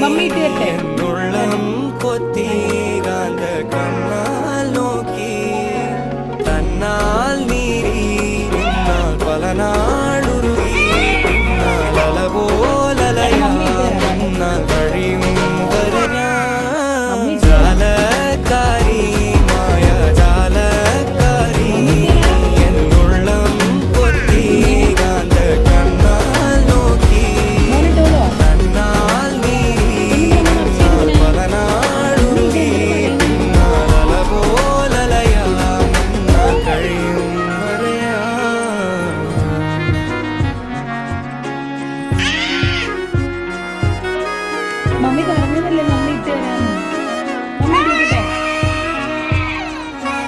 Mummy டேட்டே. 没干。